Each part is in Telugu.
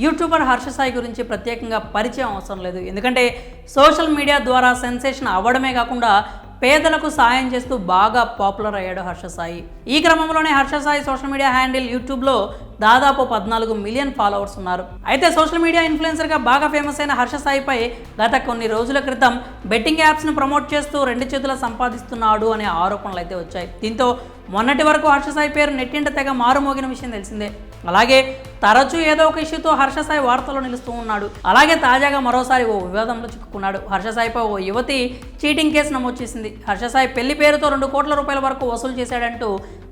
యూట్యూబర్ హర్ష సాయి గురించి ప్రత్యేకంగా పరిచయం అవసరం లేదు. ఎందుకంటే సోషల్ మీడియా ద్వారా సెన్సేషన్ అవ్వడమే కాకుండా పేదలకు సాయం చేస్తూ బాగా పాపులర్ అయ్యాడు హర్ష సాయి. ఈ క్రమంలోనే Harsha Sai social media handle యూట్యూబ్లో దాదాపు పద్నాలుగు మిలియన్ ఫాలోవర్స్ ఉన్నారు. అయితే సోషల్ మీడియా ఇన్ఫ్లుయెన్సర్గా బాగా ఫేమస్ అయిన హర్ష సాయిపై గత కొన్ని రోజుల క్రితం బెట్టింగ్ యాప్స్ను ప్రమోట్ చేస్తూ రెండు చేతుల సంపాదిస్తున్నాడు అనే ఆరోపణలు అయితే వచ్చాయి. దీంతో మొన్నటి వరకు హర్షసాయి పేరు నెట్టింట తెగ మారుమోగిన విషయం తెలిసిందే. అలాగే తరచూ ఏదో ఒక ఇష్యూతో హర్ష సాయి వార్తల్లో నిలుస్తూ ఉన్నాడు. అలాగే తాజాగా మరోసారి ఓ వివాదంలో చిక్కుకున్నాడు. హర్షసాయిపై ఓ యువతి చీటింగ్ కేసు నమోదు చేసింది. హర్ష సాయి పెళ్ళి పేరుతో రెండు కోట్ల రూపాయల వరకు వసూలు చేశాడంటూ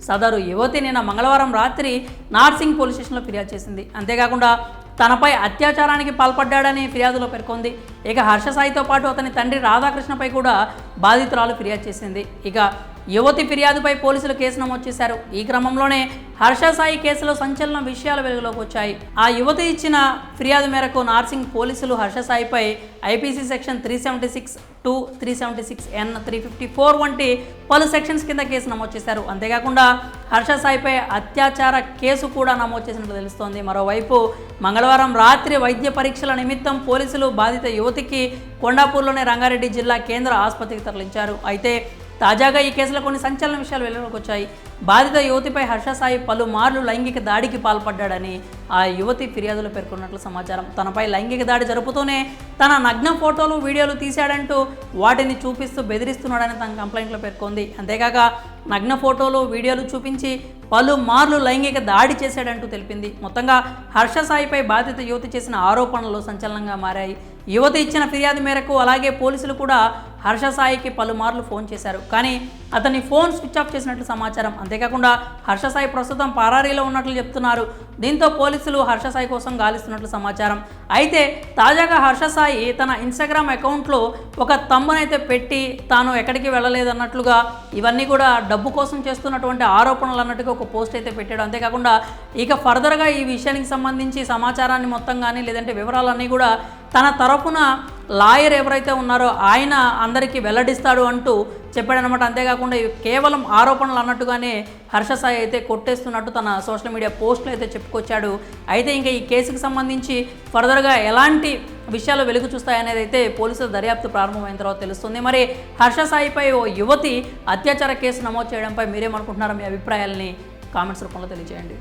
సదరు యువతి నిన్న మంగళవారం రాత్రి నార్సింగ్ పోలీస్ స్టేషన్లో ఫిర్యాదు చేసింది. అంతేకాకుండా తనపై అత్యాచారానికి పాల్పడ్డాడని ఫిర్యాదులో పేర్కొంది. ఇక హర్ష సాయితో పాటు అతని తండ్రి రాధాకృష్ణపై కూడా బాధితురాలు ఫిర్యాదు చేసింది. ఇక యువతి ఫిర్యాదుపై పోలీసులు కేసు నమోదు చేశారు. ఈ క్రమంలోనే హర్ష సాయి కేసులో సంచలన విషయాలు వెలుగులోకి వచ్చాయి. ఆ యువతి ఇచ్చిన ఫిర్యాదు మేరకు నార్సింగ్ పోలీసులు Harsha సాయిపై IPC section three seventy six two three seventy six N three fifty four వంటి పలు సెక్షన్స్ కింద కేసు నమోదు చేశారు. అంతేకాకుండా హర్ష సాయిపై అత్యాచార కేసు కూడా నమోదు చేసినట్లు తెలుస్తోంది. మరోవైపు మంగళవారం రాత్రి వైద్య పరీక్షల నిమిత్తం పోలీసులు బాధిత యువతికి కొండాపూర్లోని రంగారెడ్డి జిల్లా కేంద్ర ఆసుపత్రికి తరలించారు. అయితే తాజాగా ఈ కేసులో కొన్ని సంచలన విషయాలు వెలుగులోకి వచ్చాయి. బాధిత యువతిపై హర్ష సాయి పలుమార్లు లైంగిక దాడికి పాల్పడ్డాడని ఆ యువతి ఫిర్యాదులో పేర్కొన్నట్లు సమాచారం. తనపై లైంగిక దాడి జరుపుతూనే తన నగ్న ఫోటోలు వీడియోలు తీశాడంటూ వాటిని చూపిస్తూ బెదిరిస్తున్నాడని తన కంప్లైంట్లో పేర్కొంది. అంతేకాక నగ్న ఫోటోలు వీడియోలు చూపించి పలుమార్లు లైంగిక దాడి చేశాడంటూ తెలిపింది. మొత్తంగా హర్ష సాయిపై బాధిత యువతి చేసిన ఆరోపణలు సంచలనంగా మారాయి. యువతి ఇచ్చిన ఫిర్యాదు మేరకు అలాగే పోలీసులు కూడా హర్ష సాయికి పలుమార్లు ఫోన్ చేశారు. కానీ అతని ఫోన్ స్విచ్ ఆఫ్ చేసినట్లు సమాచారం. అంతేకాకుండా హర్ష సాయి ప్రస్తుతం పరారీలో ఉన్నట్లు చెప్తున్నారు. దీంతో పోలీసులు హర్ష సాయి కోసం గాలిస్తున్నట్లు సమాచారం. అయితే తాజాగా హర్ష సాయి తన ఇన్స్టాగ్రామ్ అకౌంట్లో ఒక తమ్మునైతే పెట్టి తాను ఎక్కడికి వెళ్ళలేదన్నట్లుగా ఇవన్నీ కూడా డబ్బు కోసం చేస్తున్నటువంటి ఆరోపణలు అన్నట్టుగా ఒక పోస్ట్ అయితే పెట్టాడు. అంతేకాకుండా ఇక ఫర్దర్గా ఈ విషయానికి సంబంధించి సమాచారాన్ని మొత్తం కానీ లేదంటే వివరాలన్నీ కూడా తన తరపున లాయర్ ఎవరైతే ఉన్నారో ఆయన అందరికీ వెల్లడిస్తాడు అంటూ చెప్పాడనమాట అంతేకాకుండా కేవలం ఆరోపణలు అన్నట్టుగానే హర్ష సాయి అయితే కొట్టేస్తున్నట్టు తన సోషల్ మీడియా పోస్టులు అయితే చెప్పుకొచ్చాడు. అయితే ఇంకా ఈ కేసుకు సంబంధించి ఫర్దర్గా ఎలాంటి విషయాలు వెలుగు చూస్తాయనేది అయితే పోలీసుల దర్యాప్తు ప్రారంభమైన తర్వాత తెలుస్తుంది. మరి హర్ష సాయిపై ఓ యువతి అత్యాచార కేసు నమోదు చేయడంపై మీరేమనుకుంటున్నారో మీ అభిప్రాయాలని కామెంట్స్ రూపంలో తెలియజేయండి.